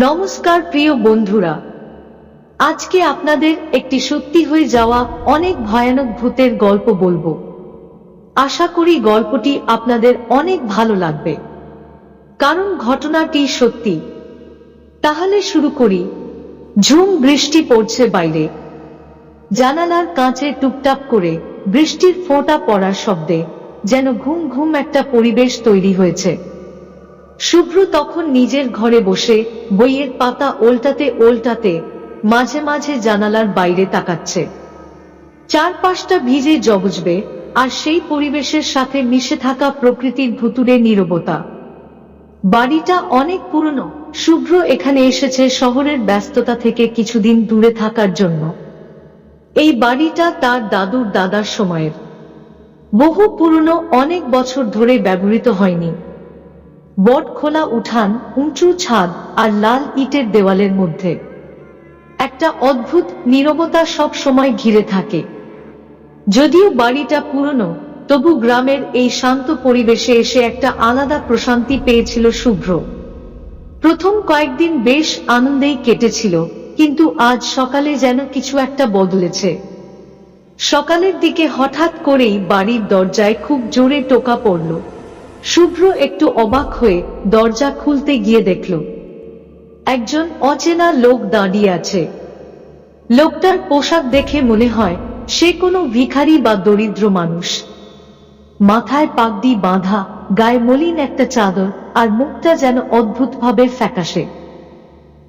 নমস্কার প্রিয় বন্ধুরা। আজকে আপনাদের একটি সত্যি হয়ে যাওয়া অনেক ভয়ানক ভূতের গল্প বলব। আশা করি গল্পটি আপনাদের অনেক ভালো লাগবে। কারণ ঘটনাটি সত্যি। তাহলে শুরু করি। ঝুম বৃষ্টি পড়ছে বাইরে। জানালার কাঁচে টুপটাপ করে বৃষ্টির ফোঁটা পড়ার শব্দে যেন ঘুম ঘুম একটা পরিবেশ তৈরি হয়েছে। শুভ্র তখন নিজের ঘরে বসে বইয়ের পাতা ওল্টাতে ওল্টাতে মাঝে মাঝে জানালার বাইরে তাকাচ্ছে। চারপাশটা ভিজে জবজবে আর সেই পরিবেশের সাথে মিশে থাকা প্রকৃতির ভুতুরে নীরবতা। বাড়িটা অনেক পুরনো। শুভ্র এখানে এসেছে শহরের ব্যস্ততা থেকে কিছুদিন দূরে থাকার জন্য। এই বাড়িটা তার দাদুর দাদার সময়ের। বহু পুরনো, অনেক বছর ধরে ব্যবহৃত হয়নি। বট খোলা উঠান উঁচু ছাদ আর লাল ইটের দেওয়ালের মধ্যে। একটা অদ্ভুত নীরবতা সব সময় ঘিরে থাকে। যদিও বাড়িটা পুরনো, তবু গ্রামের এই শান্ত পরিবেশে এসে একটা আলাদা প্রশান্তি পেয়েছিল শুভ্র। প্রথম কয়েকদিন বেশ আনন্দেই কেটেছিল, কিন্তু আজ সকালে যেন কিছু একটা বদলেছে। সকালের দিকে হঠাৎ করেই বাড়ির দরজায় খুব জোরে টোকা পড়ল। শুভ্র একটু অবাক হয়ে দরজা খুলতে গিয়ে দেখল, একজন অচেনা লোক দাঁড়িয়ে আছে। লোকটার পোশাক দেখে মনে হয় সে কোনো ভিখারি বা দরিদ্র মানুষ। মাথায় পাগড়ি বাঁধা, গায়ে মলিন একটা চাদর আর মুখটা যেন অদ্ভুতভাবে ফ্যাকাশে।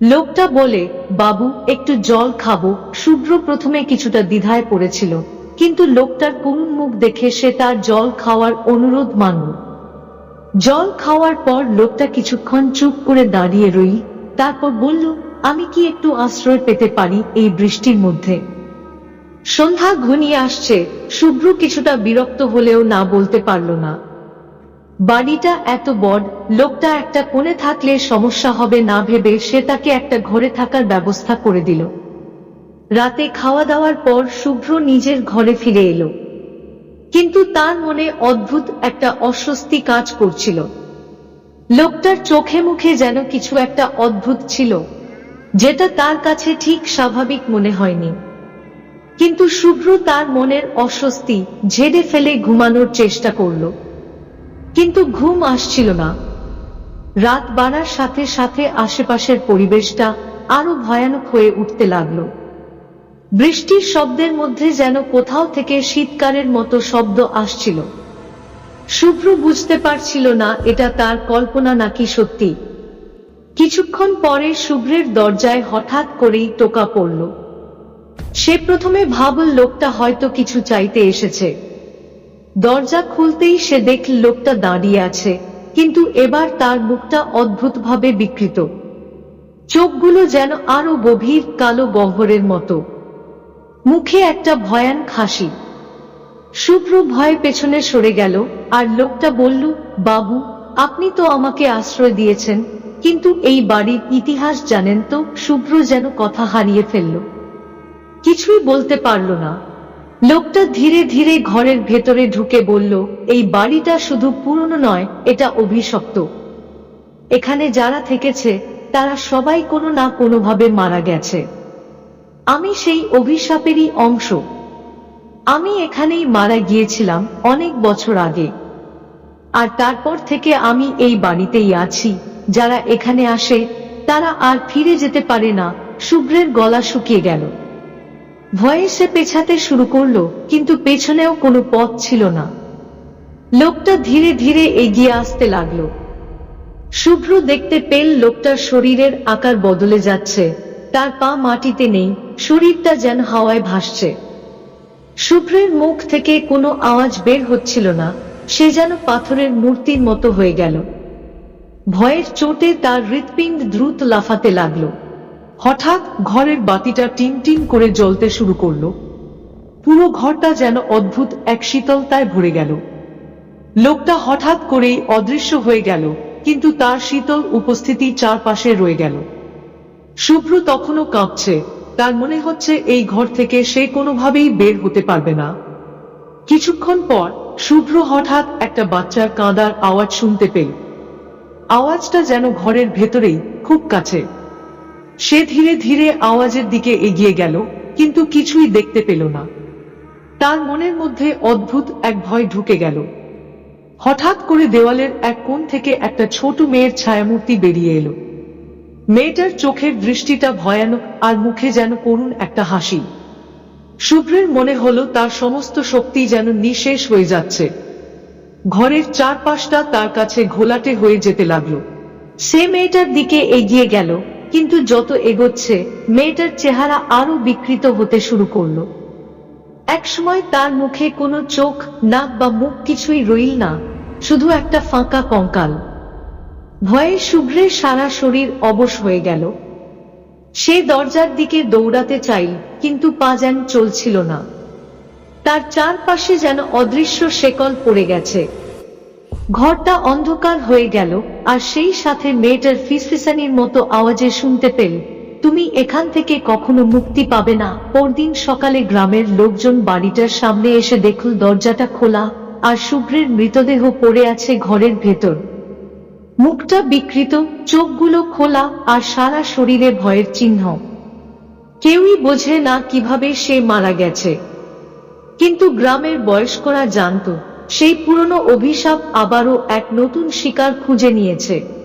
লোকটা বলে, বাবু, একটু জল খাব। শুভ্র প্রথমে কিছুটা দ্বিধায় পড়েছিল, কিন্তু লোকটার করুণ মুখ দেখে সে তার জল খাওয়ার অনুরোধ মানল। জল খাওয়ার পর লোকটা কিছুক্ষণ চুপ করে দাঁড়িয়ে রই, তারপর বলল, আমি কি একটু আশ্রয় পেতে পারি এই বৃষ্টির মধ্যে? সন্ধ্যা ঘনিয়ে আসছে, শুভ্র কিছুটা বিরক্ত হলেও না বলতে পারল না। বাড়িটা এত বড়, লোকটা একটা কোণে থাকলে সমস্যা হবে না ভেবে সে তাকে একটা ঘরে থাকার ব্যবস্থা করে দিল। রাতে খাওয়া দাওয়ার পর শুভ্র নিজের ঘরে ফিরে এলো। কিন্তু তার মনে অদ্ভুত একটা অস্বস্তি কাজ করছিল। লোকটার চোখে মুখে যেন কিছু একটা অদ্ভুত ছিল, যেটা তার কাছে ঠিক স্বাভাবিক মনে হয়নি। কিন্তু শুভ্র তার মনের অস্বস্তি ঝেড়ে ফেলে ঘুমানোর চেষ্টা করল। কিন্তু ঘুম আসছিল না। রাত বাড়ার সাথে সাথে আশেপাশের পরিবেশটা আরও ভয়ানক হয়ে উঠতে লাগল। বৃষ্টির শব্দের মধ্যে যেন কোথাও থেকে শীতকারের মতো শব্দ আসছিল। শুভ্র বুঝতে পারছিল না এটা তার কল্পনা নাকি সত্যি। কিছুক্ষণ পরে শুভ্রের দরজায় হঠাৎ করেই টোকা পড়ল। সে প্রথমে ভাবল লোকটা হয়তো কিছু চাইতে এসেছে। দরজা খুলতেই সে দেখল লোকটা দাঁড়িয়ে আছে, কিন্তু এবার তার মুখটা অদ্ভুতভাবে বিকৃত। চোখগুলো যেন আরও গভীর কালো গহ্বরের মতো। মুখে একটা ভয়ান খাসি। শুভ্র ভয়ে পেছনে সরে গেল, আর লোকটা বলল, বাবু, আপনি তো আমাকে আশ্রয় দিয়েছেন, কিন্তু এই বাড়ির ইতিহাস জানেন তো, শুভ্র যেন কথা হারিয়ে ফেলল। কিছুই বলতে পারল না। লোকটা ধীরে ধীরে ঘরের ভেতরে ঢুকে বলল, এই বাড়িটা শুধু পুরনো নয়, এটা অভিশপ্ত। এখানে যারা থেকেছে, তারা সবাই কোনো না কোনোভাবে মারা গেছে। আমি সেই অভিশাপেরই অংশ। আমি এখানেই মারা গিয়েছিলাম অনেক বছর আগে। আর তারপর থেকে আমি এই বাড়িতেই আছি। যারা এখানে আসে, তারা আর ফিরে যেতে পারে না। শুভ্রের গলা শুকিয়ে গেল। ভয়ে সে পেছাতে শুরু করল, কিন্তু পেছনেও কোনো পথ ছিল না। লোকটা ধীরে ধীরে এগিয়ে আসতে লাগল। শুভ্র দেখতে পেল লোকটার শরীরের আকার বদলে যাচ্ছে। তার পা মাটিতে নেই, শরীরটা যেন হাওয়ায় ভাসছে। শুভ্রের মুখ থেকে কোনো আওয়াজ বের হচ্ছিল না, সে যেন পাথরের মূর্তির মতো হয়ে গেল। ভয়ের চোটে তার হৃৎপিণ্ড দ্রুত লাফাতে লাগল। হঠাৎ ঘরের বাতিটা টিম টিম করে জ্বলতে শুরু করল। পুরো ঘরটা যেন অদ্ভুত এক শীতলতায় ভরে গেল। লোকটা হঠাৎ করেই অদৃশ্য হয়ে গেল, কিন্তু তার শীতল উপস্থিতি চারপাশে রয়ে গেল। শুভ্র তখনও কাঁপছে। তার মনে হচ্ছে এই ঘর থেকে সে কোনোভাবেই বের হতে পারবে না। কিছুক্ষণ পর শুভ্র হঠাৎ একটা বাচ্চার কাঁদার আওয়াজ শুনতে পেল। আওয়াজটা যেন ঘরের ভেতরেই খুব কাছে। সে ধীরে ধীরে আওয়াজের দিকে এগিয়ে গেল, কিন্তু কিছুই দেখতে পেল না। তার মনের মধ্যে অদ্ভুত এক ভয় ঢুকে গেল। হঠাৎ করে দেওয়ালের এক কোণ থেকে একটা ছোট মেয়ের ছায়ামূর্তি বেরিয়ে এলো। মেয়েটার চোখের দৃষ্টিটা ভয়ানক আর মুখে যেন করুণ একটা হাসি। শুভ্রের মনে হলো তার সমস্ত শক্তি যেন নিঃশেষ হয়ে যাচ্ছে। ঘরের চারপাশটা তার কাছে ঘোলাটে হয়ে যেতে লাগল। সে মেয়েটার দিকে এগিয়ে গেল, কিন্তু যত এগোচ্ছে, মেয়েটার চেহারা আরও বিকৃত হতে শুরু করল। একসময় তার মুখে কোনো চোখ, নাক বা মুখ কিছুই রইল না, শুধু একটা ফাঁকা কঙ্কাল। ভয়ে শুভ্রের সারা শরীর অবশ হয়ে গেল। সে দরজার দিকে দৌড়াতে চাই কিন্তু পা যেন চলছিল না। তার চারপাশে যেন অদৃশ্য শেকল পড়ে গেছে। ঘরটা অন্ধকার হয়ে গেল, আর সেই সাথে মেয়েটার ফিসফিসানির মতো আওয়াজে শুনতে পেল, তুমি এখান থেকে কখনো মুক্তি পাবে না। পরদিন সকালে গ্রামের লোকজন বাড়িটার সামনে এসে দেখল দরজাটা খোলা, আর শুভ্রের মৃতদেহ পড়ে আছে ঘরের ভেতর। মুখটা বিকৃত, চোখগুলো খোলা আর সারা শরীরে ভয়ের চিহ্ন। কেউই বোঝে না কীভাবে সে মারা গেছে। কিন্তু গ্রামের বয়স্করা জানত, সেই পুরনো অভিশাপ আবারও এক নতুন শিকার খুঁজে নিয়েছে।